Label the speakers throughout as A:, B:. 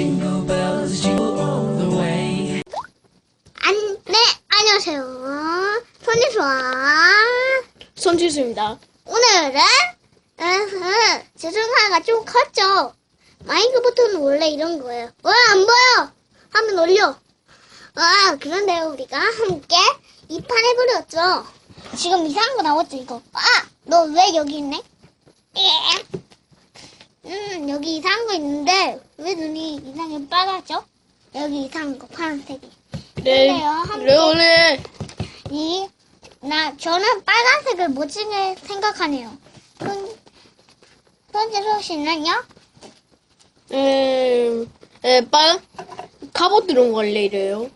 A: Jingle bells jingle all the way.
B: 안, 네, 안녕하세요. 손이수아.
C: 손지수입니다.
B: 오늘은, 으흐, 재생사가 좀 컸죠? 마이크부터는 원래 이런 거예요. 와, 안 보여! 한번 올려. 아, 그런데요, 우리가 함께 이판 해버렸죠? 지금 이상한 거 나왔죠, 이거? 아! 너 왜 여기 있네? 예. 음, 여기 이상한 거 있는데, 왜 눈이 이상하게 빨갛죠? 여기 이상한 거, 파란색이.
C: 네.
B: 그래요, 함께.
C: 그래 오늘
B: 이, 나, 저는 빨간색을 멋지게 생각하네요. 손, 손재수 씨는요?
C: 음, 에, 빨 갑옷 들어온 걸래 이래요.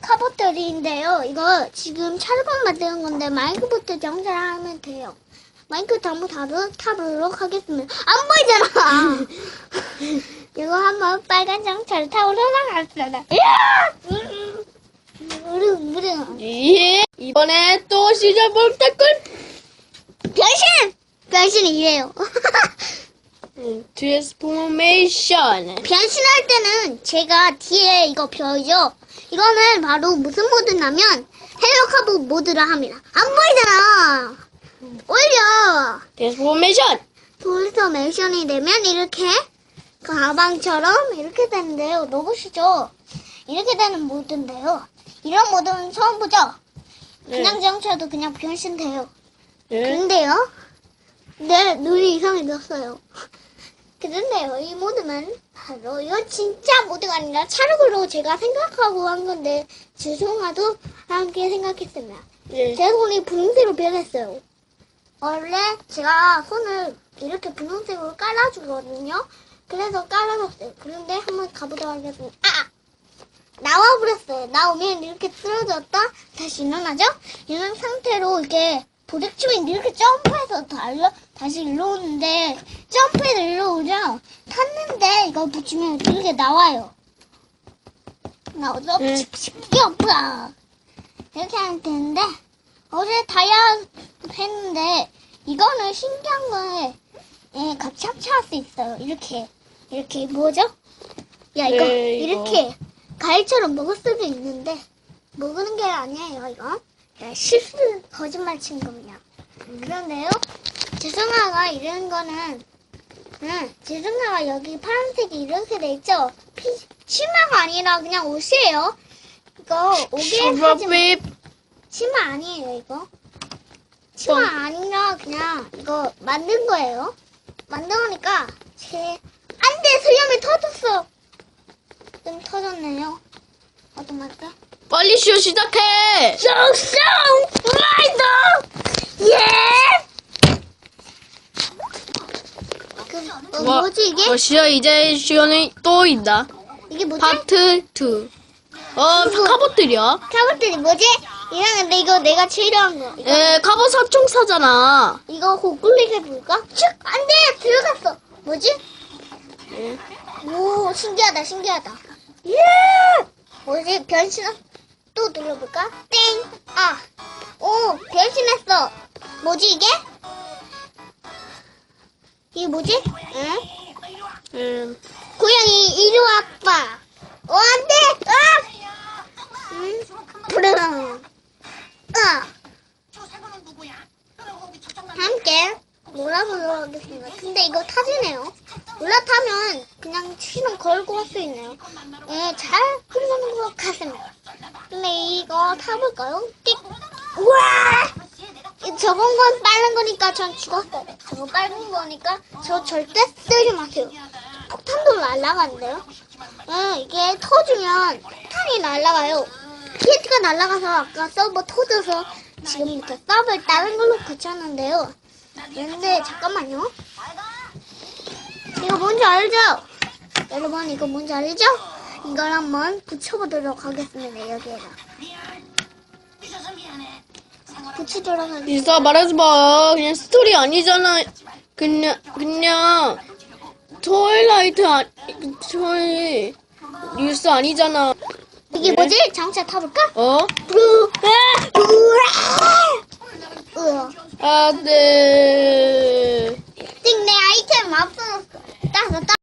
B: 카보터리인데요. 이거 지금 촬영 만드는 건데, 마이크부터 정찰하면 돼요. 마이크 잘못 타도 타보도록 하겠습니다. 안 보이잖아! 이거 한번 빨간 정찰 타고 올라갔습니다. 이야! 음, 무릉, 무릉.
C: 예. 이번에 또 시작볼 댓글.
B: 변신! 변신이 이래요.
C: 음, 트랜스포메이션.
B: 변신할 때는 제가 뒤에 이거 보이죠? 이거는 바로 무슨 모드냐면 헬로카보 모드라 합니다. 안 보이잖아. 올려.
C: 트랜스포메이션.
B: 트랜스포메이션이 되면 이렇게 가방처럼 이렇게 되는데요. 넣으시죠? 이렇게 되는 모드인데요. 이런 모드는 처음 보죠? 그냥 정쳐도 그냥 변신돼요.
C: 네.
B: 근데요, 내 눈이 이상해졌어요. 그런데요, 이 모드는 바로 이거 진짜 모드가 아니라 차력으로 제가 생각하고 한 건데 죄송하도 함께 생각했습니다.
C: 네.
B: 제 손이 분홍색으로 변했어요. 원래 제가 손을 이렇게 분홍색으로 깔아주거든요. 그래서 깔아줬어요. 그런데 한번 가보도록 하겠습니다. 아! 나와버렸어요. 나오면 이렇게 쓰러졌다 다시 일어나죠? 이런 상태로 이렇게 도둑치면 이렇게 점프해서 달려, 다시 일로 오는데 점프해서 일로 오죠? 탔는데 이거 붙이면 이렇게 나와요. 나오죠?
C: 네.
B: 귀엽다. 이렇게 하면 되는데 어제 다이아 했는데 이거는 신기한 거에 예, 같이 합체할 수 있어요. 이렇게 이렇게 뭐죠? 야 이거
C: 네.
B: 이렇게 과일처럼 먹을 수도 있는데 먹는 게 아니에요 이거 예, 실수 거짓말 친 겁니다. 그런데요 재성아가 이런 거는 응, 재성아가 여기 파란색이 이렇게 돼 있죠? 피, 치마가 아니라 그냥 옷이에요. 이거 오게 하지 마. 치마 아니에요, 이거. 치마
C: 어.
B: 아니라 그냥 이거 만든 거예요. 만들어니까 제, 안 돼! 슬럼이 터졌어! 좀 터졌네요. 어떤 말까?
C: 빨리 쇼 시작해.
B: 쏙쏙! 라이더! 예! 그, 어,
C: 와,
B: 뭐지, 이게?
C: 어, 시어 이제 시간이 또 있다.
B: 이게 뭐지?
C: 파트 2. 어, 갑옷들이야.
B: 카봇들이 뭐지? 이상한데 이거 내가 치료한 거. 이거,
C: 에, 갑옷 사총사잖아.
B: 이거 고글릭 해볼까? 슉! 안 돼! 들어갔어! 뭐지?
C: 예.
B: 오, 신기하다, 신기하다. 예! 뭐지? 변신, 또 눌러볼까? 땡! 아! 오, 변신했어! 뭐지, 이게? 이게 뭐지? 응?
C: 음,
B: 고양이, 이리 와, 아빠! 어, 안 돼! 아! 응? 부릉! 아! 함께 몰아보도록 하겠습니다. 근데 이거 타지네요. 올라타면 그냥 시동 걸고 할 수 있네요. 예, 잘 흘러는 것 같습니다. 근데 이거 타볼까요? 띡! 우와! 이 저건 건 빠른 거니까 전 죽었어요. 저거 빨간 거니까 저 절대 쓰지 마세요. 폭탄도 날아가는데요? 예, 이게 터지면 폭탄이 날아가요. TNT가 날아가서 아까 서버 터져서 지금부터 서버를 다른 걸로 고쳤는데요. 근데 잠깐만요. 이거 뭔지 알죠? 여러분 이거 뭔지 알죠? 이걸 한번 붙여보도록 하겠습니다. 여기에다. 붙이도록 하겠습니다.
C: 이사 말하지 마. 그냥 스토리 아니잖아. 그냥, 그냥, 트와일라이트, 아, 트와이, 뉴스 아니잖아.
B: 이게 뭐지? 장차 타볼까?
C: 어?
B: 브루, 아. 으아.
C: 아, 네.